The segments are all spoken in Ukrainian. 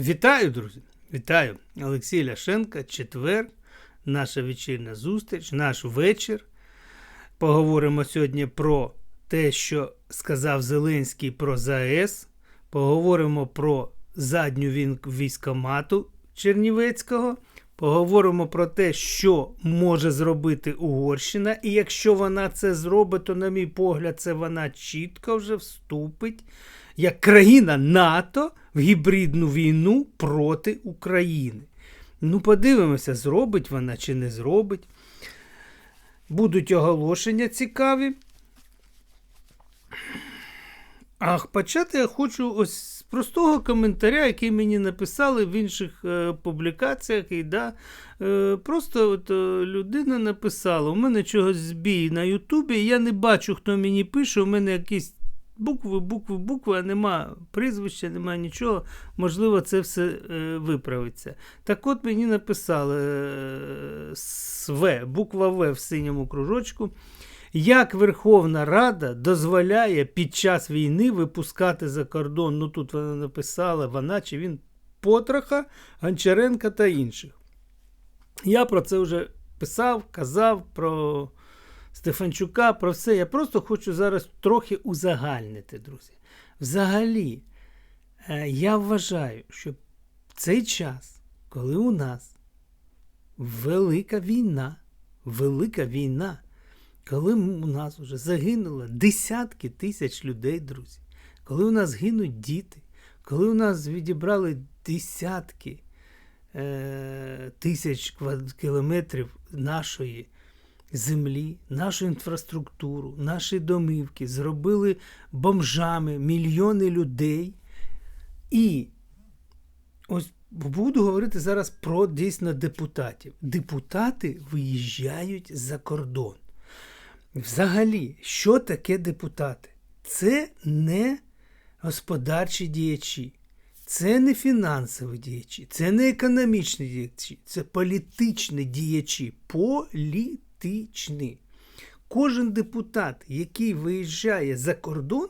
Вітаю, друзі! Вітаю! Олексій Ляшенко, четвер, наша вечірня зустріч, наш вечір. Поговоримо сьогодні про те, що сказав Зеленський про ЗАЕС. Поговоримо про задню військомату Чернівецького. Поговоримо про те, що може зробити Угорщина. І якщо вона це зробить, то, на мій погляд, це вона чітко вже вступить як країна НАТО в гібридну війну проти України. Ну, подивимося, зробить вона чи не зробить. Будуть оголошення цікаві. А почати я хочу ось з простого коментаря, який мені написали в інших е, публікаціях. І, да, е, просто от, е, людина написала: у мене чогось збій на Ютубі, я не бачу, хто мені пише, у мене якісь букви, букви, букви, а нема прізвища, нема нічого. Можливо, це все е, виправиться. Так от мені написали е, СВ, буква В в синьому кружочку. Як Верховна Рада дозволяє під час війни випускати за кордон, ну тут вона написала, вона чи він Потроха, Гончаренка та інших. Я про це вже писав, казав про Стефанчука, про все. Я просто хочу зараз трохи узагальнити, друзі. Взагалі, е, я вважаю, що цей час, коли у нас велика війна, велика війна, коли у нас вже загинуло десятки тисяч людей, друзі, коли у нас гинуть діти, коли у нас відібрали десятки е, тисяч кілометрів нашої землі, нашу інфраструктуру, наші домівки, зробили бомжами мільйони людей. І ось буду говорити зараз про дійсно депутатів. Депутати виїжджають за кордон. Взагалі, що таке депутати? Це не господарчі діячі, це не фінансові діячі, це не економічні діячі, це політичні діячі. Політичні. Кожен депутат, який виїжджає за кордон,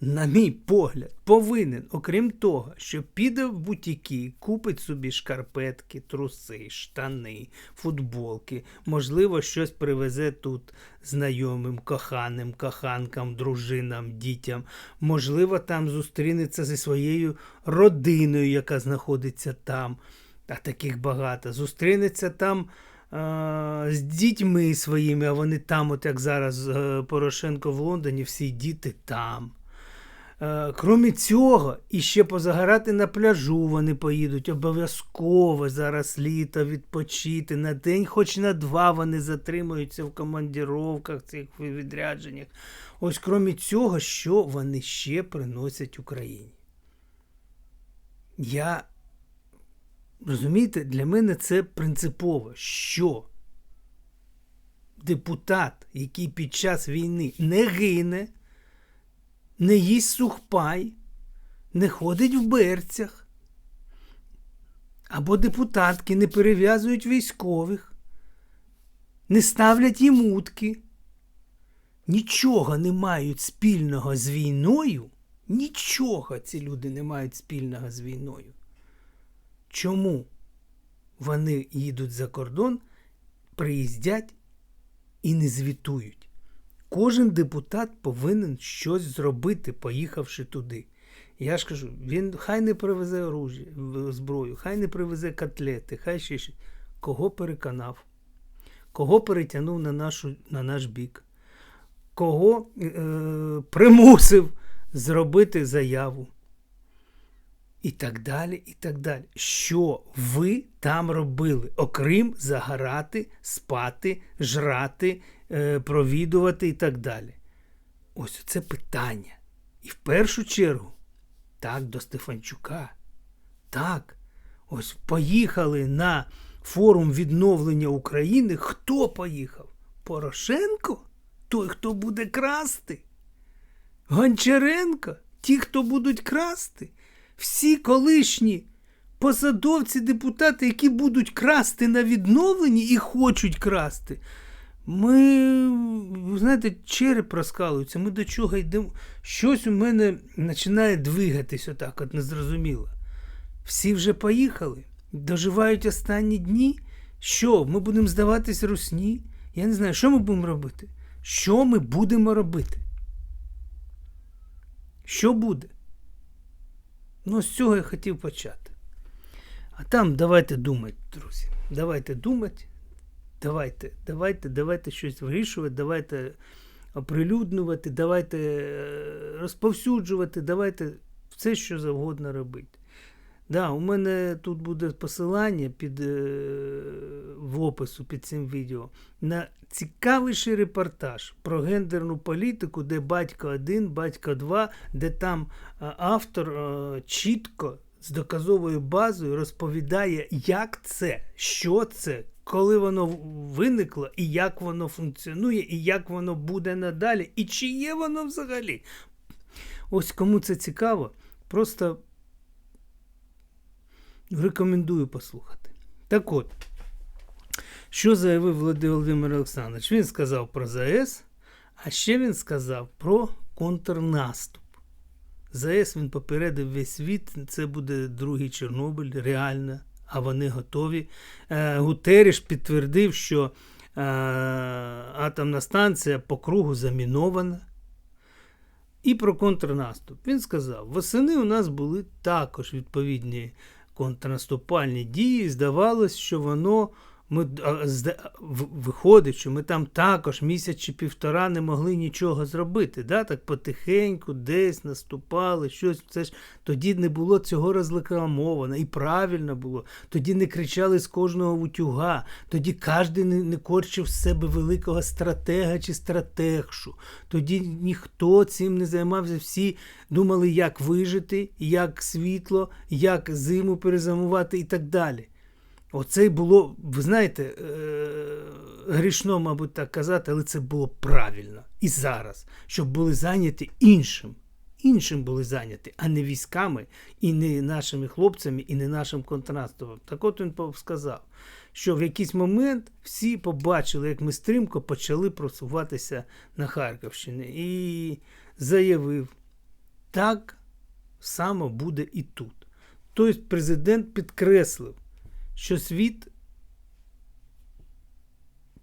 на мій погляд, повинен, окрім того, що піде в бутіки, купить собі шкарпетки, труси, штани, футболки, можливо, щось привезе тут знайомим, коханим, коханкам, дружинам, дітям. Можливо, там зустрінеться зі своєю родиною, яка знаходиться там, а таких багато. Зустрінеться там. З дітьми своїми, а вони там, от як зараз е, Порошенко в Лондоні, всі діти там. Е, Крім цього, і ще позагорати на пляжу вони поїдуть. Обов'язково зараз літо відпочити. На день, хоч на два вони затримуються в командіровках, цих відрядженнях. Ось крім цього, що вони ще приносять Україні. Я розумієте, для мене це принципово, що депутат, який під час війни не гине, не їсть сухпай, не ходить в берцях. Або депутатки не перев'язують військових, не ставлять їм утки, нічого не мають спільного з війною. Нічого ці люди не мають спільного з війною. Чому вони їдуть за кордон, приїздять і не звітують? Кожен депутат повинен щось зробити, поїхавши туди. Я ж кажу, він хай не привезе оружие, в- зброю, хай не привезе котлети, хай ще щось. Кого переконав, кого перетягнув на, нашу, на наш бік, кого е, примусив зробити заяву. І так далі, і так далі. Що ви там робили, окрім загорати, спати, жрати, е, провідувати і так далі? Ось це питання. І в першу чергу, так, до Стефанчука. Так, ось поїхали на форум відновлення України. Хто поїхав? Порошенко? Той, хто буде красти? Гончаренко? Ті, хто будуть красти? Всі колишні посадовці, депутати, які будуть красти на відновленні і хочуть красти. Ми, знаєте, череп розкалується, ми до чого йдемо. Щось у мене починає двигатись отак, от незрозуміло. Всі вже поїхали, доживають останні дні. Що, ми будемо здаватись русні? Я не знаю, що ми будемо робити? Що ми будемо робити? Що буде? Ну, з цього я хотів почати. А там давайте думати, друзі. Давайте думати. Давайте, давайте, давайте щось вирішувати, давайте оприлюднювати, давайте е, розповсюджувати, давайте все, що завгодно робити. Да, у мене тут буде посилання під, е, в опису під цим відео на цікавіший репортаж про гендерну політику, де батько 1, батько 2, де там е, автор е, чітко з доказовою базою розповідає, як це, що це, коли воно виникло, і як воно функціонує, і як воно буде надалі, і чи є воно взагалі. Ось кому це цікаво, просто рекомендую послухати. Так от, що заявив Володимир Олександрович? Він сказав про ЗАЕС, а ще він сказав про контрнаступ. ЗАЕС він попередив весь світ, це буде другий Чорнобиль, реально, а вони готові. Е, Гутеріш підтвердив, що е, атомна станція по кругу замінована. І про контрнаступ. Він сказав: восени у нас були також відповідні контрнаступальні дії. Здавалось, що воно ми, виходить, що ми там також місяць чи півтора не могли нічого зробити. Да? Так потихеньку десь наступали, щось. Це ж Тоді не було цього розрекламовано, і правильно було. Тоді не кричали з кожного утюга, тоді кожен не, корчив з себе великого стратега чи стратегшу. Тоді ніхто цим не займався. Всі думали, як вижити, як світло, як зиму перезамувати і так далі. Оце було, ви знаєте, е, грішно, мабуть, так казати, але це було правильно. І зараз, щоб були зайняті іншим. Іншим були зайняті, а не військами, і не нашими хлопцями, і не нашим контрастом. Так от він сказав, що в якийсь момент всі побачили, як ми стрімко почали просуватися на Харківщині. І заявив, так само буде і тут. Тобто президент підкреслив що світ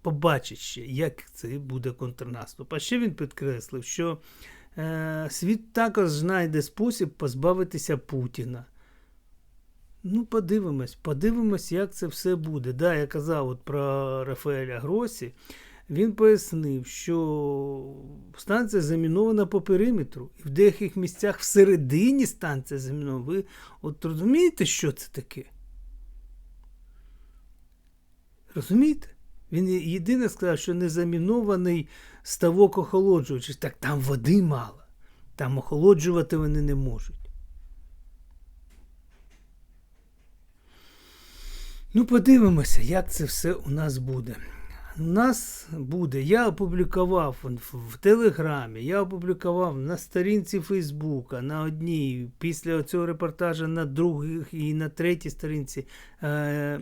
побачить ще, як це буде контрнаступ. А ще він підкреслив, що е, світ також знайде спосіб позбавитися Путіна. Ну, подивимось, подивимось, як це все буде. Да, Я казав от про Рафаеля Гросі. Він пояснив, що станція замінована по периметру, і в деяких місцях всередині станція замінована. Ви от розумієте, що це таке? Розумієте? Він єдине сказав, що незамінований ставок охолоджувачів. Так там води мало. Там охолоджувати вони не можуть. Ну, подивимося, як це все у нас буде. У нас буде. Я опублікував в Телеграмі, я опублікував на сторінці Фейсбука, на одній, після цього репортажа на другій і на третій сторінці. Е,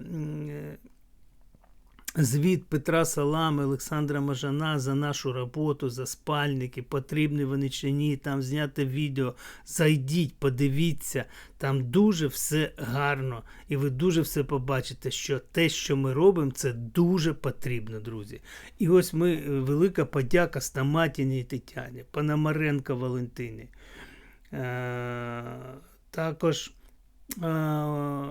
Звіт Петра Салами, Олександра Мажана за нашу роботу, за спальники, потрібні вони чи ні, там зняти відео. Зайдіть, подивіться, там дуже все гарно, і ви дуже все побачите, що те, що ми робимо, це дуже потрібно, друзі. І ось ми е, велика подяка Стаматіні Тетяні, Пономаренко Валентині. Е, також. Е,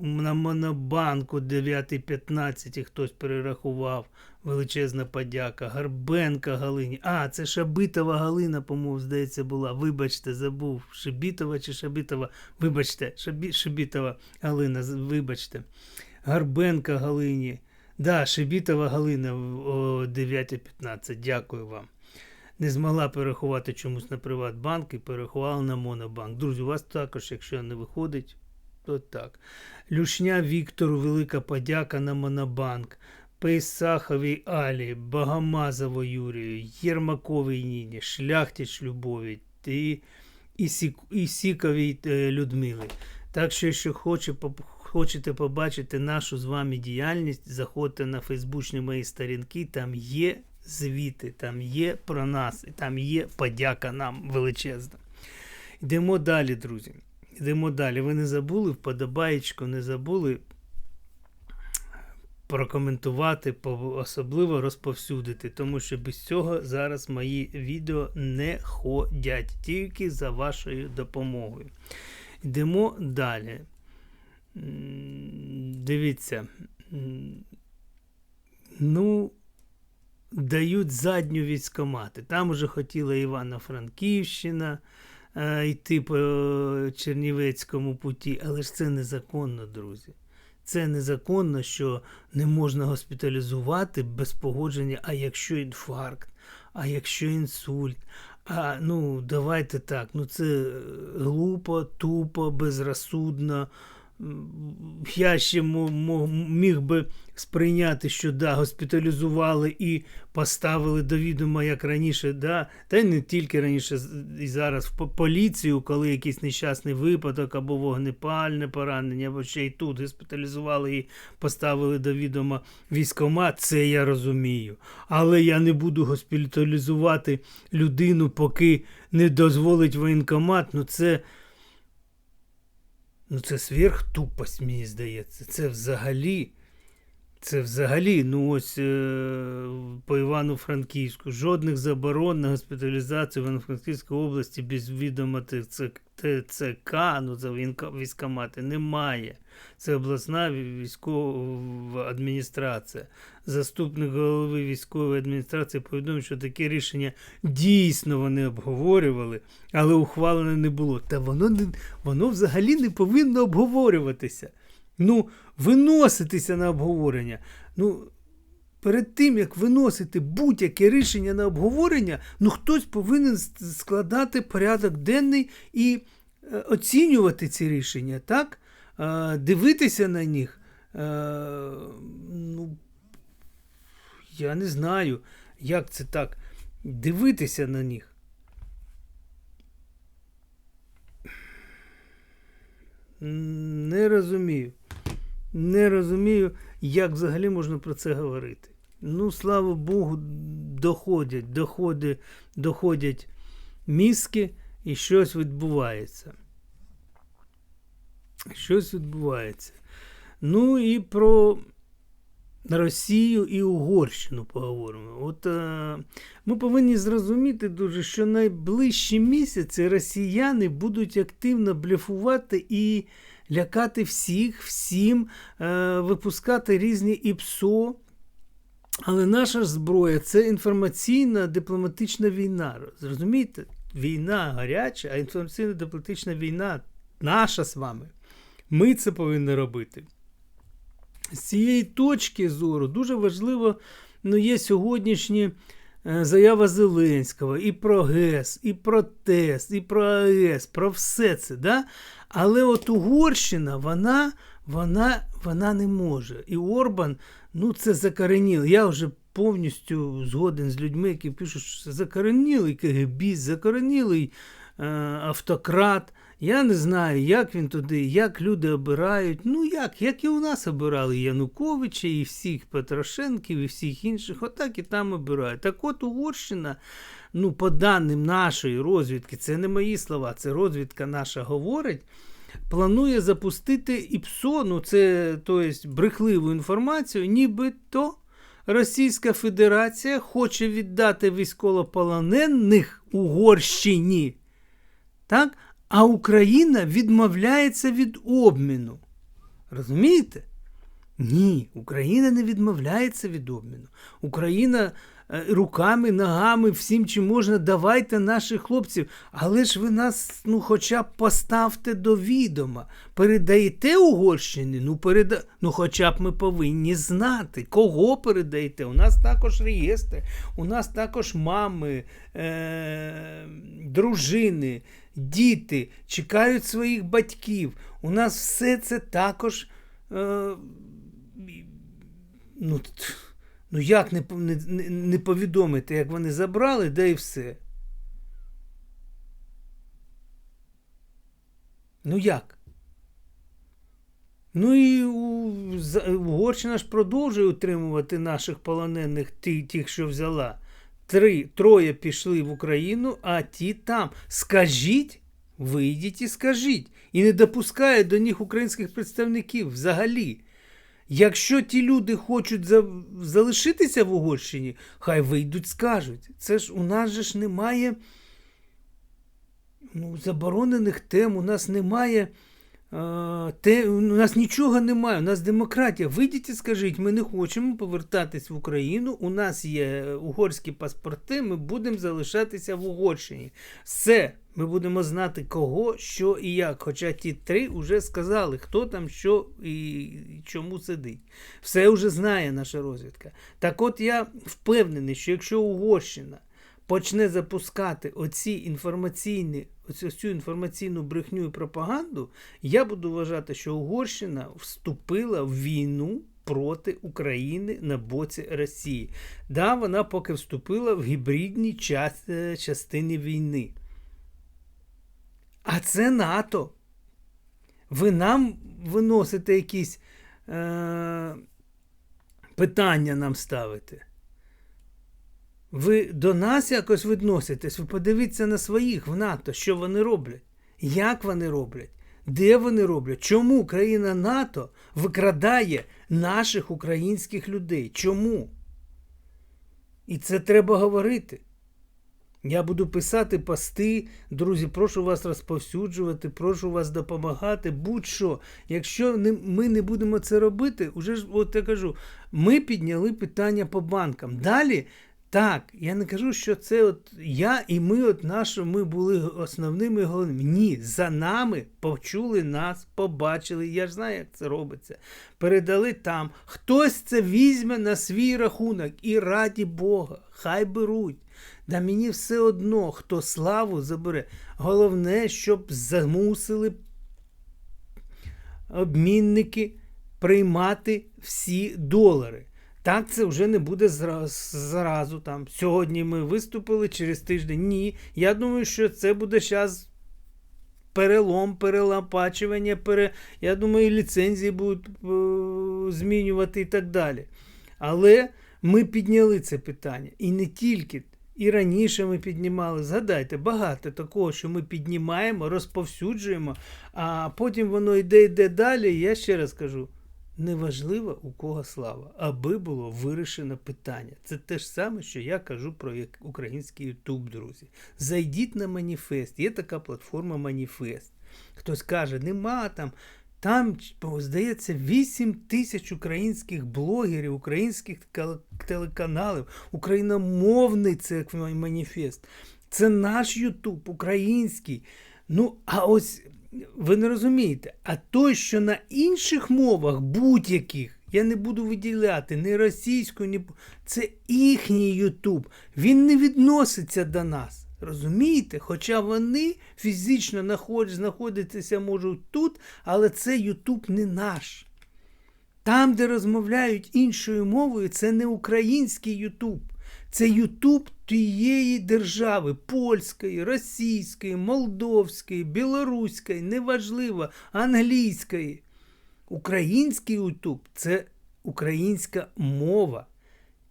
на Монобанку 9.15 хтось перерахував. Величезна подяка. Гарбенка Галині. А, це Шабитова Галина, по-моєму, здається, була. Вибачте, забув. Шабітова чи Шабитова. Вибачте, Шабі... Шабітова Галина, вибачте. Гарбенка Галині. Да, Шебітова Галина о 9.15. Дякую вам. Не змогла перерахувати чомусь на Приватбанк і перерахувала на Монобанк. Друзі, у вас також, якщо не виходить, то так. Люшня Віктору велика подяка на Монобанк. Пейсаховій Алі, Багамазову Юрію, Єрмаковій Ніні, Шляхтич Любові і, і, е, Людмили. Так що, якщо хоче, хочете побачити нашу з вами діяльність, заходьте на фейсбучні мої сторінки, там є звіти, там є про нас, там є подяка нам величезна. Йдемо далі, друзі. Йдемо далі. Ви не забули вподобаєчку, не забули прокоментувати, особливо розповсюдити, тому що без цього зараз мої відео не ходять, тільки за вашою допомогою. Йдемо далі. Дивіться. Ну, дають задню військомати. Там уже хотіла Івано-Франківщина йти по е, Чернівецькому путі, але ж це незаконно, друзі. Це незаконно, що не можна госпіталізувати без погодження, а якщо інфаркт, а якщо інсульт. А ну, давайте так. Ну це е, глупо, тупо, безрозсудно. Я ще міг би сприйняти, що да, госпіталізували і поставили до відома, як раніше, да, та й не тільки раніше, і зараз в поліцію, коли якийсь нещасний випадок або вогнепальне поранення, або ще й тут госпіталізували і поставили до відома військомат, це я розумію. Але я не буду госпіталізувати людину, поки не дозволить воєнкомат. Ну це. Ну, це сверхтупость, мені здається. Це взагалі. Це взагалі, ну ось е, по Івану-Франківську. Жодних заборон на госпіталізацію в Івано-Франківській області без відома ТЦ ТЦК, ну це військкомати, немає. Це обласна військова адміністрація. Заступник голови військової адміністрації повідомив, що таке рішення дійсно вони обговорювали, але ухвалене не було. Та воно воно взагалі не повинно обговорюватися. Ну, виноситися на обговорення. Ну, перед тим, як виносити будь-яке рішення на обговорення, ну хтось повинен складати порядок денний і е, оцінювати ці рішення, так? Е, дивитися на них. Е, ну, я не знаю, як це так. Дивитися на них. Не розумію. Не розумію, як взагалі можна про це говорити. Ну, слава Богу, доходять, доходи, доходять мізки і щось відбувається. Щось відбувається. Ну і про Росію і Угорщину поговоримо. От е, ми повинні зрозуміти дуже, що найближчі місяці росіяни будуть активно блефувати і лякати всіх, всім, е, випускати різні ІПСО. Але наша зброя це інформаційна дипломатична війна. Зрозумієте? Війна гаряча, а інформаційна дипломатична війна наша з вами. Ми це повинні робити. З цієї точки зору дуже важливо ну, є сьогоднішні заява Зеленського і про ГЕС, і про ТЕС, і про АЕС, про все це. Да? Але от Угорщина, вона, вона, вона не може. І Орбан, ну це закореніло. Я вже повністю згоден з людьми, які пишуть, що це закоренілий КГБіст, закоренілий е, автократ. Я не знаю, як він туди, як люди обирають. Ну як, як і у нас обирали Януковича, і всіх Петрошенків, і всіх інших, отак і там обирають. Так от Угорщина, ну, по даним нашої розвідки, це не мої слова, це розвідка наша говорить. Планує запустити ІПСО, ну це то есть, брехливу інформацію, нібито Російська Федерація хоче віддати військовополонених Угорщині. Так? А Україна відмовляється від обміну. Розумієте? Ні, Україна не відмовляється від обміну. Україна руками, ногами, всім чим можна, давайте наших хлопців. Але ж ви нас, ну, хоча б поставте до відома. Передаєте Угорщині? Ну, переда... ну, хоча б ми повинні знати, кого передаєте. У нас також реєстри, у нас також мами, е- дружини, діти чекають своїх батьків. У нас все це також. Е- ну, ну як не, не, не, повідомити, як вони забрали, да і все. Ну як? Ну і Угорщина ж продовжує утримувати наших полонених, тих, що взяла. Три, троє пішли в Україну, а ті там. Скажіть, Вийдіть і скажіть. І не допускає до них українських представників взагалі. Якщо ті люди хочуть за... залишитися в Угорщині, хай вийдуть, скажуть. Це ж у нас же ж немає ну, заборонених тем, у нас немає. Е, Те, у нас нічого немає, у нас демократія. Вийдіть і скажіть, ми не хочемо повертатись в Україну. У нас є угорські паспорти, ми будемо залишатися в Угорщині. Все, ми будемо знати кого, що і як. Хоча ті три вже сказали, хто там, що і чому сидить. Все вже знає наша розвідка. Так от я впевнений, що якщо Угорщина почне запускати оці інформаційні, оцю цю інформаційну брехню і пропаганду, я буду вважати, що Угорщина вступила в війну проти України на боці Росії. Да, вона поки вступила в гібридні час, е, частини війни. А це НАТО. Ви нам виносите якісь е, питання нам ставите. Ви до нас якось відноситесь, ви подивіться на своїх в НАТО, що вони роблять, як вони роблять, де вони роблять, чому країна НАТО викрадає наших українських людей? Чому? І це треба говорити. Я буду писати пости, друзі, прошу вас розповсюджувати, прошу вас допомагати. Будь-що. Якщо ми не будемо це робити, уже ж от я кажу, ми підняли питання по банкам. Далі, так, я не кажу, що це от я і ми, от наші, ми були основними головними. Ні, за нами почули нас, побачили. Я ж знаю, як це робиться. Передали там. Хтось це візьме на свій рахунок і раді Бога, хай беруть. Да мені все одно, хто славу забере. Головне, щоб замусили обмінники приймати всі долари. Так це вже не буде зразу, там. Сьогодні ми виступили через тиждень. Ні. Я думаю, що це буде зараз перелом, перелопачування, пере... я думаю, ліцензії будуть е- змінювати і так далі. Але ми підняли це питання. І не тільки. І раніше ми піднімали. Згадайте, багато такого, що ми піднімаємо, розповсюджуємо, а потім воно йде йде далі. І я ще раз кажу: неважливо у кого слава, аби було вирішено питання. Це те ж саме, що я кажу про український Ютуб, друзі. Зайдіть на маніфест. Є така платформа Маніфест. Хтось каже, нема там. Там, здається, 8 тисяч українських блогерів, українських телеканалів, україномовний це маніфест. Це наш Ютуб, український. Ну, а ось ви не розумієте, а той, що на інших мовах будь-яких, я не буду виділяти ні російською, ні це їхній Ютуб. Він не відноситься до нас. Розумієте? Хоча вони фізично наход- знаходитися можуть тут, але це Ютуб не наш. Там, де розмовляють іншою мовою, це не український Ютуб. Це Ютуб тієї держави польської, російської, молдовської, білоруської, неважливо, англійської. Український Ютуб це українська мова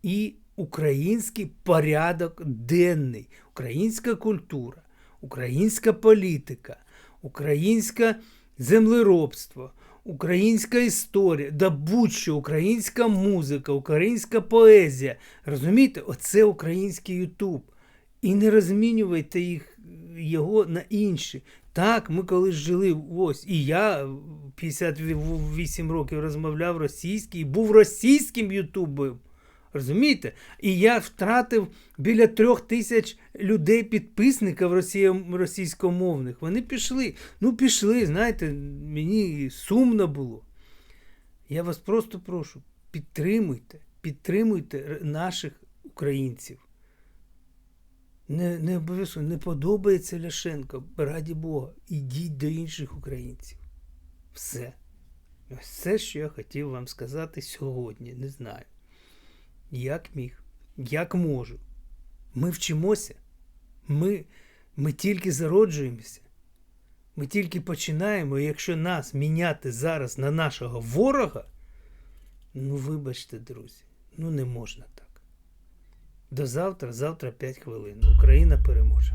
і український порядок денний, українська культура, українська політика, українське землеробство, українська історія, да будь-що українська музика, українська поезія. Розумієте, оце український Ютуб. І не розмінювайте їх, його на інші. Так, ми колись жили, ось, і я в 58 років розмовляв російський, був російським ютубом. Розумієте? І я втратив біля трьох тисяч людей, підписників росія- російськомовних. Вони пішли. Ну, пішли, знаєте, мені сумно було. Я вас просто прошу, підтримуйте, підтримуйте наших українців. Не, не обов'язково не подобається Ляшенко, раді Бога, ідіть до інших українців. Все. Все, що я хотів вам сказати сьогодні. Не знаю. Як міг, як можу. Ми вчимося. Ми, ми тільки зароджуємося. Ми тільки починаємо, і якщо нас міняти зараз на нашого ворога, ну вибачте, друзі, ну не можна так. До завтра, завтра 5 хвилин. Україна переможе.